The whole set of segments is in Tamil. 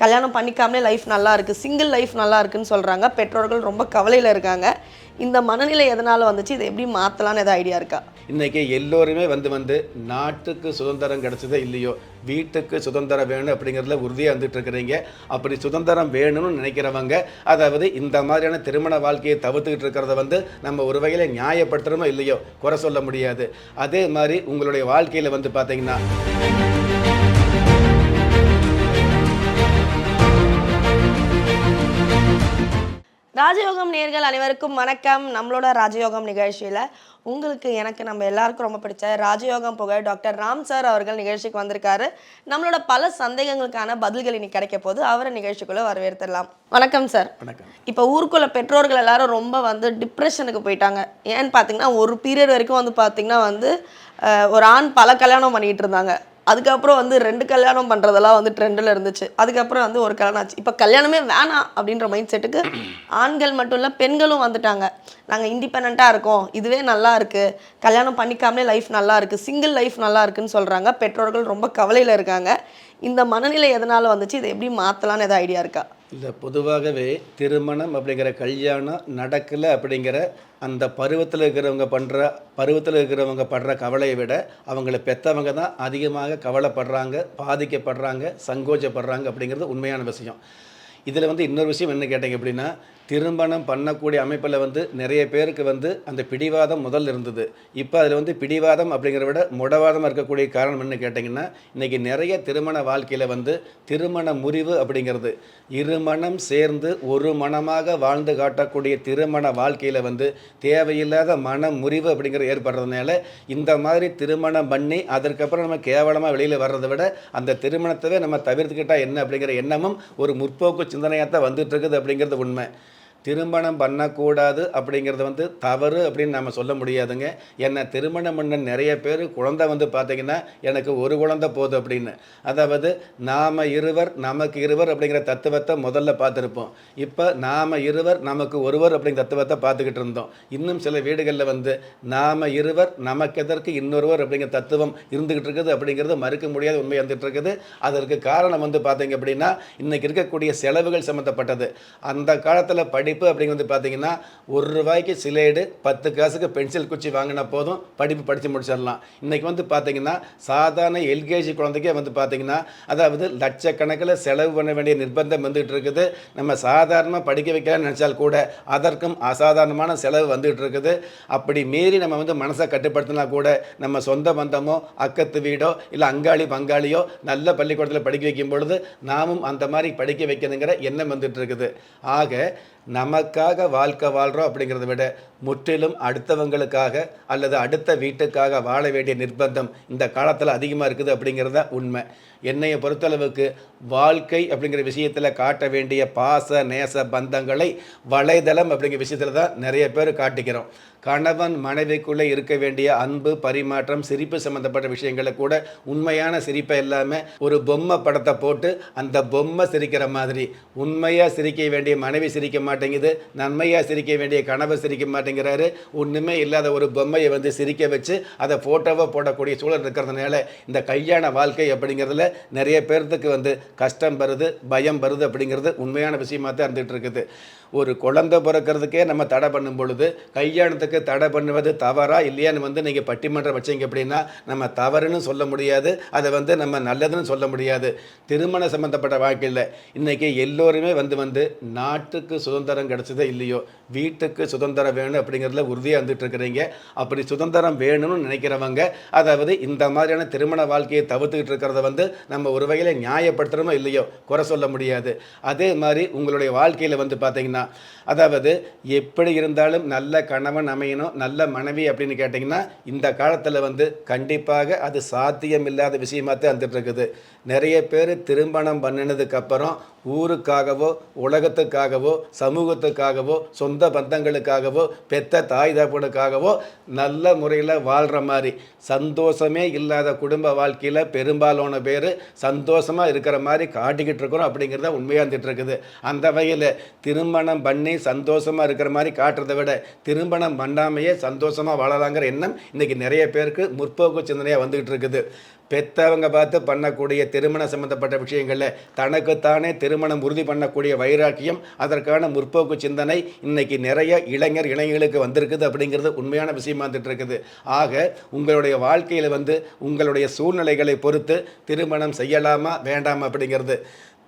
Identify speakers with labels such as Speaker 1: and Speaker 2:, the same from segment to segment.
Speaker 1: கல்யாணம் பண்ணிக்காமலே லைஃப் நல்லா இருக்குது சிங்கிள் லைஃப் நல்லா இருக்குன்னு சொல்கிறாங்க பெற்றோர்கள் ரொம்ப கவலையில் இருக்காங்க. இந்த மனநிலை எதனால் வந்துச்சு? இதை எப்படி மாற்றலான்னு ஏதாவது ஐடியா இருக்கா?
Speaker 2: இன்றைக்கி எல்லோருமே வந்து வந்து நாட்டுக்கு சுதந்திரம் கிடச்சதே இல்லையோ வீட்டுக்கு சுதந்திரம் வேணும் அப்படிங்கிறதுல உறுதியாக வந்துட்டு இருக்கிறீங்க அப்படி சுதந்திரம் வேணும்னு நினைக்கிறவங்க அதாவது இந்த மாதிரியான திருமண வாழ்க்கையை தவிர்த்துக்கிட்டு இருக்கிறத வந்து நம்ம ஒரு வகையில் நியாயப்படுத்துகிறோமோ இல்லையோ குறை சொல்ல முடியாது. அதே மாதிரி உங்களுடைய வாழ்க்கையில் வந்து பார்த்தீங்கன்னா
Speaker 1: ராஜயோகம் நேர்கள் அனைவருக்கும் வணக்கம். நம்மளோட ராஜயோகம் நிகழ்ச்சியில் உங்களுக்கு எனக்கு நம்ம எல்லாருக்கும் ரொம்ப பிடிச்ச ராஜயோகம் புகழ் டாக்டர் ராம் சார் அவர்கள் நிகழ்ச்சிக்கு வந்திருக்காரு. நம்மளோட பல சந்தேகங்களுக்கான பதில்கள் இன்னைக்கு கிடைக்க போது அவரை நிகழ்ச்சிக்குள்ள வரவேற்றுடலாம் வணக்கம் சார்.
Speaker 2: வணக்கம்.
Speaker 1: இப்போ ஊருக்குள்ள பெற்றோர்கள் எல்லாரும் ரொம்ப வந்து டிப்ரெஷனுக்கு போயிட்டாங்க. ஏன்னு பார்த்தீங்கன்னா ஒரு பீரியட் வரைக்கும் வந்து பார்த்தீங்கன்னா வந்து ஒரு ஆண் பல கல்யாணம் பண்ணிட்டு இருந்தாங்க. அதுக்கப்புறம் வந்து ரெண்டு கல்யாணம் பண்ணுறதெல்லாம் வந்து ட்ரெண்டில் இருந்துச்சு. அதுக்கப்புறம் வந்து ஒரு கல்யாணம் ஆச்சு. இப்போ கல்யாணமே வேணாம் அப்படின்ற மைண்ட் செட்டுக்கு ஆண்கள் மட்டும் இல்லை பெண்களும் வந்துட்டாங்க. நாங்கள் இண்டிபெண்ட்டாக இருக்கோம். இதுவே நல்லா இருக்குது கல்யாணம் பண்ணிக்காமலே லைஃப் நல்லா இருக்குது சிங்கிள் லைஃப் நல்லா இருக்குன்னு சொல்கிறாங்க பெற்றோர்கள் ரொம்ப கவலையில் இருக்காங்க. இந்த மனநிலை எதனால் வந்துச்சு? இதை எப்படி மாற்றலான்னு எதாவது ஐடியா இருக்கா?
Speaker 2: இல்லை பொதுவாகவே திருமணம் அப்படிங்கிற கல்யாணம் நடக்கலை அப்படிங்கிற அந்த பருவத்தில் இருக்கிறவங்க பண்ணுற பருவத்தில் இருக்கிறவங்க படுற கவலையை விட அவங்கள பெற்றவங்க தான் அதிகமாக கவலைப்படுறாங்க பாதிக்கப்படுறாங்க சங்கோச்சப்படுறாங்க அப்படிங்கிறது உண்மையான விஷயம். இதில் வந்து இன்னொரு விஷயம் என்ன கேட்டீங்க அப்படின்னா திருமணம் பண்ணக்கூடிய அமைப்பில் வந்து நிறைய பேருக்கு வந்து அந்த பிடிவாதம் முதல் இருந்தது. இப்போ அதில் வந்து பிடிவாதம் அப்படிங்கிறத விட முடவாதமாக இருக்கக்கூடிய காரணம் என்ன கேட்டிங்கன்னா இன்றைக்கி நிறைய திருமண வாழ்க்கையில் வந்து திருமண முறிவு அப்படிங்கிறது. இருமணம் சேர்ந்து ஒரு மனமாக வாழ்ந்து காட்டக்கூடிய திருமண வாழ்க்கையில் வந்து தேவையில்லாத மன முறிவு அப்படிங்கிறது ஏற்படுறதுனால இந்த மாதிரி திருமணம் பண்ணி அதற்கப்புறம் நம்ம கேவலமாக வெளியில் வர்றதை விட அந்த திருமணத்தவே நம்ம தவிர்த்துக்கிட்டால் என்ன அப்படிங்கிற எண்ணமும் ஒரு முற்போக்கு சிந்தனையாக தான் வந்துட்டு இருக்குது அப்படிங்கிறது உண்மை. திருமணம் பண்ணக்கூடாது அப்படிங்கிறது வந்து தவறு அப்படின்னு நம்ம சொல்ல முடியாதுங்க. என்னை திருமணம் பண்ண நிறைய பேர் குழந்தை வந்து பார்த்தீங்கன்னா எனக்கு ஒரு குழந்தை போதும் அப்படின்னு. அதாவது நாம் இருவர் நமக்கு இருவர் அப்படிங்கிற தத்துவத்தை முதல்ல பார்த்துருப்போம். இப்போ நாம் இருவர் நமக்கு ஒருவர் அப்படிங்கிற தத்துவத்தை பார்த்துக்கிட்டு இருந்தோம். இன்னும் சில வீடுகளில் வந்து நாம் இருவர் நமக்கு எதற்கு இன்னொருவர் அப்படிங்கிற தத்துவம் இருந்துக்கிட்டு இருக்குது அப்படிங்கிறது மறுக்க முடியாத உண்மை வந்துட்டு இருக்குது. அதற்கு காரணம் வந்து பார்த்தீங்க அப்படின்னா இன்றைக்கி இருக்கக்கூடிய செலவுகள் சம்மந்தப்பட்டது அந்த காலத்தில் படிப்பு அப்படிங்கிறது பார்த்தீங்கன்னா ஒரு ரூபாய்க்கு சிலேடு பத்து காசுக்கு பென்சில் குச்சி வாங்கினா போதும் படிப்பு படித்து முடிச்சிடலாம். இன்றைக்கி வந்து பார்த்தீங்கன்னா சாதாரண எல்கேஜி குழந்தைக்கே வந்து பார்த்தீங்கன்னா அதாவது லட்சக்கணக்கில் செலவு பண்ண வேண்டிய நிர்பந்தம் வந்துகிட்டு இருக்குது. நம்ம சாதாரணமாக படிக்க வைக்கலாம்னு நினச்சால் கூட அதற்கும் அசாதாரணமான செலவு வந்துகிட்டு இருக்குது. அப்படி மீறி நம்ம வந்து மனசை கட்டுப்படுத்தினா கூட நம்ம சொந்த பந்தமோ அக்கத்து வீடோ இல்லை அங்காளி பங்காளியோ நல்ல பள்ளிக்கூடத்தில் படிக்க வைக்கும் பொழுது நாமும் அந்த மாதிரி படிக்க வைக்கணுங்கிற எண்ணம் வந்துட்டு இருக்குது. ஆக நமக்காக வாழ்க்கை வாழ்கிறோம் அப்படிங்கிறத விட முற்றிலும் அடுத்தவங்களுக்காக அல்லது அடுத்த வீட்டுக்காக வாழ வேண்டிய நிர்பந்தம் இந்த காலத்தில் அதிகமாக இருக்குது அப்படிங்கிறது தான் உண்மை. என்னையை பொறுத்தளவுக்கு வாழ்க்கை அப்படிங்கிற விஷயத்தில் காட்ட வேண்டிய பாச நேச பந்தங்களை வலைதளம் அப்படிங்கிற விஷயத்தில் தான் நிறைய பேர் காட்டிக்கிறோம். கணவன் மனைவிக்குள்ளே இருக்க வேண்டிய அன்பு பரிமாற்றம் சிரிப்பு சம்மந்தப்பட்ட விஷயங்களை கூட உண்மையான சிரிப்பை இல்லாமல் ஒரு பொம்மை படத்தை போட்டு அந்த பொம்மை சிரிக்கிற மாதிரி. உண்மையாக சிரிக்க வேண்டிய மனைவி சிரிக்க மாட்டேங்குது நன்மையாக சிரிக்க வேண்டிய கணவர் சிரிக்க மாட்டேங்கிறாரு. ஒன்றுமே இல்லாத ஒரு பொம்மையை வந்து சிரிக்க வச்சு அதை ஃபோட்டோவை போடக்கூடிய சூழல் இருக்கிறதுனால இந்த கல்யாண வாழ்க்கை அப்படிங்கிறதுல நிறைய பேர்த்துக்கு வந்து கஷ்டம் வருது பயம் வருது அப்படிங்கிறது உண்மையான விஷயமாக தான் இருந்துகிட்டு இருக்குது. ஒரு குழந்தை பிறக்கிறதுக்கே நம்ம தடை பண்ணும் பொழுது கல்யாணத்துக்கு தடை பண்ணுவது தவறா இல்லையான்னு வந்து நீங்கள் பட்டிமன்றம் வச்சீங்க அப்படின்னா நம்ம தவறுன்னு சொல்ல முடியாது. அதை வந்து நம்ம நல்லதுன்னு சொல்ல முடியாது. திருமண சம்பந்தப்பட்ட வாழ்க்கையில் இன்றைக்கி எல்லோருமே வந்து வந்து நாட்டுக்கு சுதந்திரம் கிடைச்சதோ இல்லையோ வீட்டுக்கு சுதந்திரம் வேணும் அப்படிங்கிறதுல உறுதியாக வந்துட்டுருக்குறீங்க அப்படி சுதந்திரம் வேணும்னு நினைக்கிறவங்க அதாவது இந்த மாதிரியான திருமண வாழ்க்கையை தவிர்த்துக்கிட்டு இருக்கிறத வந்து நம்ம ஒரு வகையில் நியாயப்படுத்துகிறோமோ இல்லையோ குறை சொல்ல முடியாது. அதே மாதிரி உங்களுடைய வாழ்க்கையில் வந்து பார்த்தீங்கன்னா அதாவது எப்படி இருந்தாலும் நல்ல கணவன் அமையணும் நல்ல மனைவி அப்படின்னு கேட்டிங்கன்னா இந்த காலத்தில் வந்து கண்டிப்பாக அது சாத்தியம் இல்லாத விஷயமாக தான் வந்துட்டு இருக்குது நிறைய பேர் திருமணம் பண்ணினதுக்கப்புறம் ஊருக்காகவோ உலகத்துக்காகவோ சமூகத்துக்காகவோ சொந்த பந்தங்களுக்காகவோ பெத்த தாய் தகப்பனுக்காகவோ நல்ல முறையில் வாழ்கிற மாதிரி. சந்தோஷமே இல்லாத குடும்ப வாழ்க்கையில் பெரும்பாலான பேர் சந்தோஷமாக இருக்கிற மாதிரி காட்டிக்கிட்டு இருக்கிறோம் அப்படிங்கிறத உண்மையாக இருந்துட்டு இருக்குது அந்த வகையில் திருமணம் பண்ணி சந்தோஷமாக இருக்கிற மாதிரி காட்டுறதை விட திருமணம் பண்ணாமையே சந்தோஷமாக வாழலாங்கிற எண்ணம் இன்றைக்கி நிறைய பேருக்கு முற்போக்கு சிந்தனையாக வந்துக்கிட்டு இருக்குது. பெத்தவங்க பார்த்து பண்ணக்கூடிய திருமணம் சம்பந்தப்பட்ட விஷயங்களில் தனக்குத்தானே திருமணம் உறுதி பண்ணக்கூடிய வைராக்கியம் அதற்கான முற்போக்கு சிந்தனை இன்னைக்கு நிறைய இளைஞர் இளைஞர்களுக்கு வந்திருக்குது அப்படிங்கிறது உண்மையான விஷயமா வந்துட்டு இருக்குது. ஆக உங்களுடைய வாழ்க்கையில் வந்து உங்களுடைய சூழ்நிலைகளை பொறுத்து திருமணம் செய்யலாமா வேண்டாமா அப்படிங்கிறது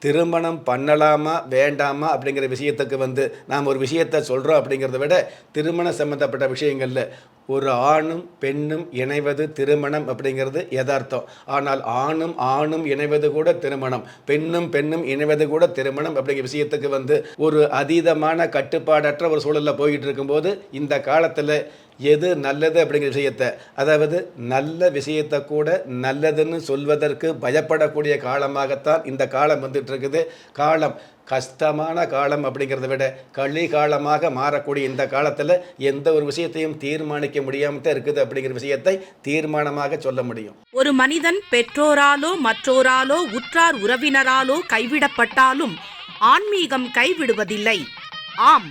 Speaker 2: திருமணம் பண்ணலாமா வேண்டாமா அப்படிங்கிற விஷயத்துக்கு வந்து நாம் ஒரு விஷயத்தை சொல்கிறோம் அப்படிங்கிறத விட திருமணம் சம்மந்தப்பட்ட விஷயங்களில் ஒரு ஆணும் பெண்ணும் இணைவது திருமணம் அப்படிங்கிறது யதார்த்தம். ஆனால் ஆணும் ஆணும் இணைவது கூட திருமணம் பெண்ணும் பெண்ணும் இணைவது கூட திருமணம் அப்படிங்கிற விஷயத்துக்கு வந்து ஒரு அதீதமான கட்டுப்பாடற்ற ஒரு சூழலில் போயிட்டு இருக்கும்போது இந்த காலத்தில் எது நல்லது அப்படிங்கிற விஷயத்தை அதாவது நல்ல விஷயத்தை கூட நல்லதுன்னு சொல்வதற்கு பயப்படக்கூடிய காலமாகத்தான் இந்த காலம் வந்துட்டு இருக்குது காலம் கஷ்டமான காலம் அப்படிங்கிறத விட களி காலமாக மாறக்கூடிய இந்த காலத்தில் எந்த ஒரு விஷயத்தையும் தீர்மானிக்க முடியாமல் தான் இருக்குது அப்படிங்கிற விஷயத்தை தீர்மானமாக சொல்ல முடியும்.
Speaker 3: ஒரு மனிதன் பெற்றோராலோ மற்றோராலோ உற்றார் உறவினராலோ கைவிடப்பட்டாலும் ஆன்மீகம் கைவிடுவதில்லை. ஆம்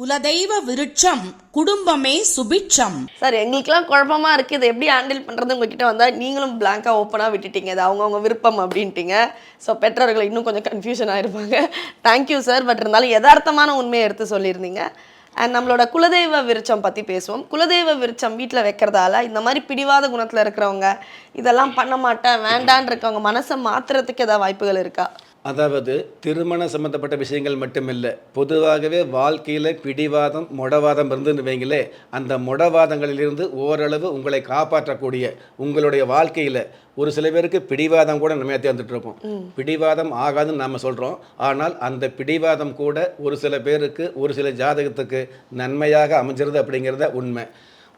Speaker 3: குலதெய்வ விருட்சம் குடும்பமே சுபிட்சம்.
Speaker 1: சார் எங்களுக்கெல்லாம் குழப்பமா இருக்குது இதை எப்படி ஹேண்டில் பண்ணுறது உங்ககிட்ட வந்தால் நீங்களும் பிளாங்காக ஓப்பனாக விட்டுட்டீங்க. அது அவங்கவுங்க விருப்பம் அப்படின்ட்டீங்க. ஸோ பெற்றோர்கள் இன்னும் கொஞ்சம் கன்ஃபியூஷன் ஆயிருப்பாங்க. தேங்க்யூ சார் பட் இருந்தாலும் யதார்த்தமான உண்மையை எடுத்து சொல்லியிருந்தீங்க. அண்ட் நம்மளோட குலதெய்வ விருட்சம் பற்றி பேசுவோம். குலதெய்வ விருட்சம் வீட்டில் வைக்கிறதால இந்த மாதிரி பிடிவாத குணத்தில் இருக்கிறவங்க இதெல்லாம் பண்ண மாட்டேன் வேண்டான்னு இருக்கவங்க மனசை மாற்றுறதுக்கு ஏதாவது வாய்ப்புகள் இருக்கா?
Speaker 2: அதாவது திருமணம் சம்மந்தப்பட்ட விஷயங்கள் மட்டுமில்லை பொதுவாகவே வாழ்க்கையில் பிடிவாதம் முடவாதம் இருந்துன்னு வைங்களே அந்த முடவாதங்களிலிருந்து ஓரளவு உங்களை காப்பாற்றக்கூடிய உங்களுடைய வாழ்க்கையில் ஒரு சில பேருக்கு பிடிவாதம் கூட நம்ம வந்துட்டு இருப்போம். பிடிவாதம் ஆகாதுன்னு நாம் சொல்கிறோம் ஆனால் அந்த பிடிவாதம் கூட ஒரு சில பேருக்கு ஒரு சில ஜாதகத்துக்கு நன்மையாக அமைஞ்சிருது அப்படிங்கிறத உண்மை.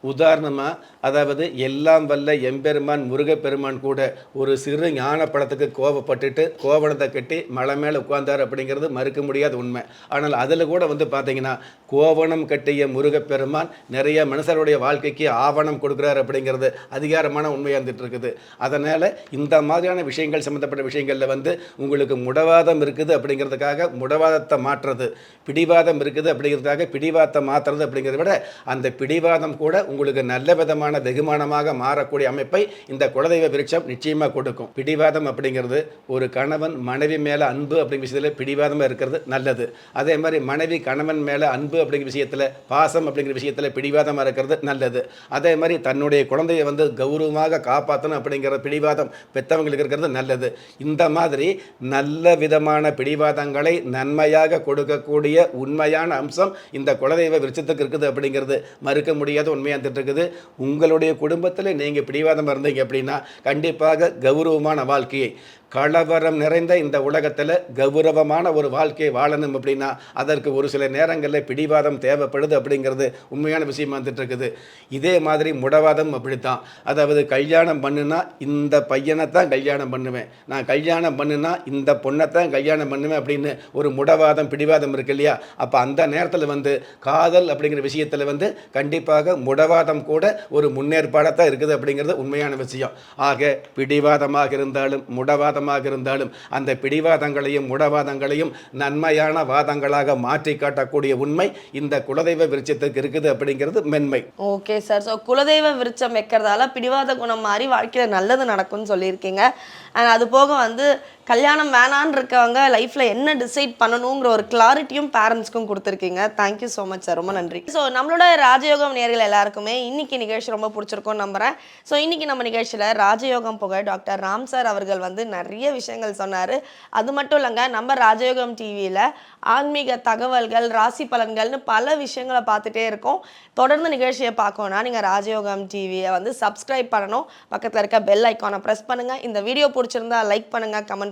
Speaker 2: உதாரணமாக அதாவது எல்லாம் வல்ல எம்பெருமான் முருகப்பெருமான் கூட ஒரு சிறு ஞான படத்துக்கு கோபப்பட்டுட்டு கோவணத்தை கட்டி மலை மேலே உட்கார்ந்தார் அப்படிங்கிறது மறுக்க முடியாத உண்மை. ஆனால் அதில் கூட வந்து பார்த்தீங்கன்னா கோவணம் கட்டிய முருகப்பெருமான் நிறைய மனுஷருடைய வாழ்க்கைக்கு ஆவணம் கொடுக்குறார் அப்படிங்கிறது அதிகாரமான உண்மையாக இருந்துட்டு இருக்குது அதனால் இந்த மாதிரியான விஷயங்கள் சம்மந்தப்பட்ட விஷயங்களில் வந்து உங்களுக்கு முடவாதம் இருக்குது அப்படிங்கிறதுக்காக முடவாதத்தை மாற்றுறது பிடிவாதம் இருக்குது அப்படிங்கிறதுக்காக பிடிவாதத்தை மாற்றுறது அப்படிங்கிறத விட அந்த பிடிவாதம் கூட உங்களுக்கு நல்ல விதமான வெகுமானமாக மாறக்கூடிய அமைப்பை இந்த குலதெய்வ விருட்சம் நிச்சயமாக கொடுக்கும். பிடிவாதம் அப்படிங்கிறது ஒரு கணவன் மனைவி மேலே அன்பு அப்படிங்கிற விஷயத்தில் பிடிவாதமாக இருக்கிறது நல்லது. அதே மாதிரி மனைவி கணவன் மேலே அன்பு அப்படிங்கிற விஷயத்தில் பாசம் அப்படிங்கிற விஷயத்தில் பிடிவாதமாக இருக்கிறது நல்லது. அதே மாதிரி தன்னுடைய குழந்தையை வந்து கௌரவமாக காப்பாற்றணும் அப்படிங்கிற பிடிவாதம் பெற்றவங்களுக்கு இருக்கிறது நல்லது. இந்த மாதிரி நல்ல விதமான பிடிவாதங்களை நன்மையாக கொடுக்கக்கூடிய உண்மையான அம்சம் இந்த குலதெய்வ விருட்சத்துக்கு இருக்குது அப்படிங்கிறது மறுக்க முடியாத உண்மையாக இருந்துட்டு இருக்குது உங்களுடைய குடும்பத்தில் நீங்கள் பிடிவாதம் இருந்தீங்க அப்படின்னா கண்டிப்பாக கௌரவமான வாழ்க்கையை கலவரம் நிறைந்த இந்த உலகத்தில் கௌரவமான ஒரு வாழ்க்கையை வாழணும் அப்படின்னா அதற்கு ஒரு சில நேரங்களில் பிடிவாதம் தேவைப்படுது அப்படிங்கிறது உண்மையான விஷயமா வந்துட்டு இருக்குது இதே மாதிரி முடவாதம் அப்படித்தான். அதாவது கல்யாணம் பண்ணுனா இந்த பையனை தான் கல்யாணம் பண்ணுவேன். நான் கல்யாணம் பண்ணுனா இந்த பொண்ணை தான் கல்யாணம் பண்ணுவேன் அப்படின்னு ஒரு முடவாதம் பிடிவாதம் இருக்கு இல்லையா? அப்போ அந்த நேரத்தில் வந்து காதல் அப்படிங்கிற விஷயத்தில் வந்து கண்டிப்பாக முடவாதம் கூட ஒரு முன்னேற்பாடாக தான் இருக்குது அப்படிங்கிறது உண்மையான விஷயம். ஆக பிடிவாதமாக இருந்தாலும் முடவாதம் முடவாதமாக இருந்தாலும் அந்த பிடிவாதங்களையும் முடவாதங்களையும் நன்மையான வாதங்களாக மாற்றி காட்டக்கூடிய உண்மை இந்த குலதெய்வ விருட்சத்துக்கு இருக்குது அப்படிங்கிறது மென்மை.
Speaker 1: ஓகே சார் ஸோ குலதெய்வ விருட்சம் வைக்கிறதால பிடிவாத குணம் மாதிரி வாழ்க்கையில் நல்லது நடக்கும்னு சொல்லியிருக்கீங்க. அண்ட் அது போக வந்து கல்யாணம் வேணான்னு இருக்கவங்க லைஃப்பில் என்ன டிசைட் பண்ணணுங்கிற ஒரு கிளாரிட்டியும் பேரண்ட்ஸ்க்கும் கொடுத்துருக்கீங்க. தேங்க்யூ ஸோ மச் சார் ரொம்ப நன்றி. ஸோ நம்மளோட ராஜயோகம் நேர்கள் எல்லாருக்குமே இன்னைக்கு நிகழ்ச்சி ரொம்ப பிடிச்சிருக்கும்னு நம்புகிறேன் ஸோ இன்னைக்கு நம்ம நிகழ்ச்சியில் ராஜயோகம் புகழ் டாக்டர் ராம் சார் அவர்கள் வந்து நிறைய விஷயங்கள் சொன்னார். அது மட்டும் இல்லைங்க நம்ம ராஜயோகம் டிவியில் ஆன்மீக தகவல்கள் ராசி பலன்கள்னு பல விஷயங்களை பார்த்துட்டே இருக்கோம். தொடர்ந்து நிகழ்ச்சியை பார்க்கணும்னா நீங்கள் ராஜயோகம் டிவியை வந்து சப்ஸ்கிரைப் பண்ணணும். பக்கத்தில் இருக்க பெல் ஐக்கானை ப்ரெஸ் பண்ணுங்கள் இந்த வீடியோ பிடிச்சிருந்தா லைக் பண்ணுங்கள் கமெண்ட்